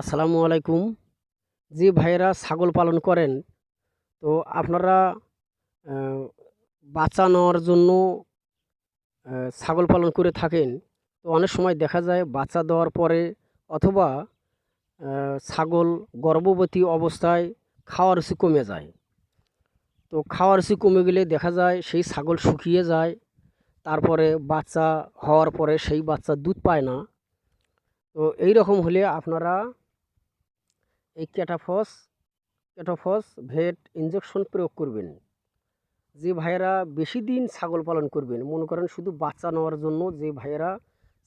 আসসালামু আলাইকুম। যে ভাইয়েরা, ছাগল পালন করেন। তো আপনারা নেওয়ার জন্য ছাগল পালন করে থাকেন। তো অনেক সময় দেখা যায়, বাচ্চা দেওয়ার পরে অথবা ছাগল গর্ভবতী অবস্থায় খাওয়ার রুচি কমে যায়। তো খাওয়ার রুচি কমে গেলে দেখা যায়, সেই ছাগল শুকিয়ে যায়, তারপরে বাচ্চা হওয়ার পরে সেই বাচ্চা দুধ পায় না। তো এই রকম হলে আপনারা এই ক্যাটাফস ক্যাটাফস ভেট ইঞ্জেকশন প্রয়োগ করবেন। যে ভাইয়েরা বেশি দিন ছাগল পালন করবেন, মনে করেন শুধু বাচ্চা নেওয়ার জন্য যে ভাইয়েরা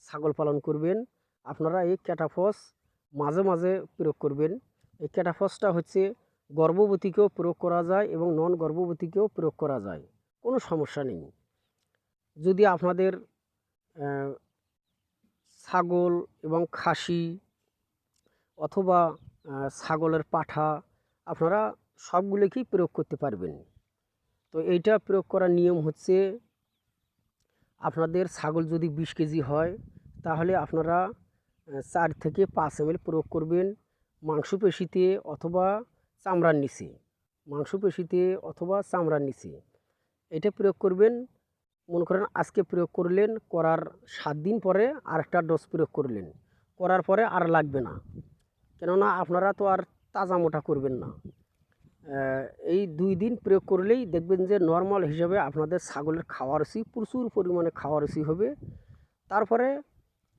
ছাগল পালন করবেন, আপনারা এই ক্যাটাফস মাঝে মাঝে প্রয়োগ করবেন। এই ক্যাটাফসটা হচ্ছে গর্ভবতীকেও প্রয়োগ করা যায় এবং নন গর্ভবতীকেও প্রয়োগ করা যায়, কোনো সমস্যা নেই। যদি আপনাদের ছাগল এবং খাসি অথবা ছাগলের পাঠা, আপনারা সবগুলোকেই প্রয়োগ করতে পারবেন। তো এইটা প্রয়োগ করার নিয়ম হচ্ছে, আপনাদের ছাগল যদি বিশ কেজি হয়, তাহলে আপনারা চার থেকে পাঁচ এম প্রয়োগ করবেন মাংসপেশিতে অথবা চামড়ার নিচে। মাংসপেশিতে অথবা চামড়ার নিচে। এটা প্রয়োগ করবেন, মনে করেন আজকে প্রয়োগ করলেন, করার সাত দিন পরে আরেকটা ডোজ প্রয়োগ করলেন। করার পরে আর লাগবে না। কেননা আপনারা তো আর তাজা মোটা করবেন না। এই দুই দিন প্রয়োগ করলেই দেখবেন যে নর্মাল হিসাবে আপনাদের ছাগলের খাওয়ার রুচি প্রচুর পরিমাণে খাওয়ার রুচি হবে। তারপরে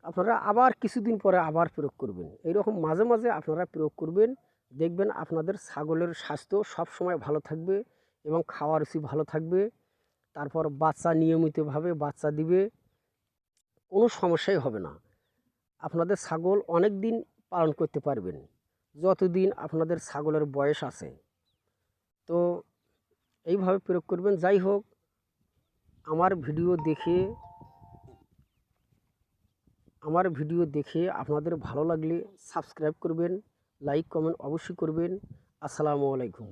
আপনারা আবার কিছুদিন পরে আবার প্রয়োগ করবেন। এইরকম মাঝে মাঝে আপনারা প্রয়োগ করবেন। দেখবেন আপনাদের ছাগলের স্বাস্থ্য সব সময় ভালো থাকবে এবং খাওয়ার রুচি ভালো থাকবে। তারপর বাচ্চা নিয়মিতভাবে বাচ্চা দিবে, কোনো সমস্যাই হবে না। আপনাদের ছাগল অনেক দিন পালন করতে পারবেন। যতদিন আপনাদের ছাগলের বয়স আছে। তো এইভাবে প্রয়োগ করবেন। যাই হোক, আমার ভিডিও দেখে, আমার ভিডিও দেখে আপনাদের ভালো লাগলে সাবস্ক্রাইব করবেন, লাইক, কমেন্ট অবশ্যই করবেন। আসসালামু আলাইকুম।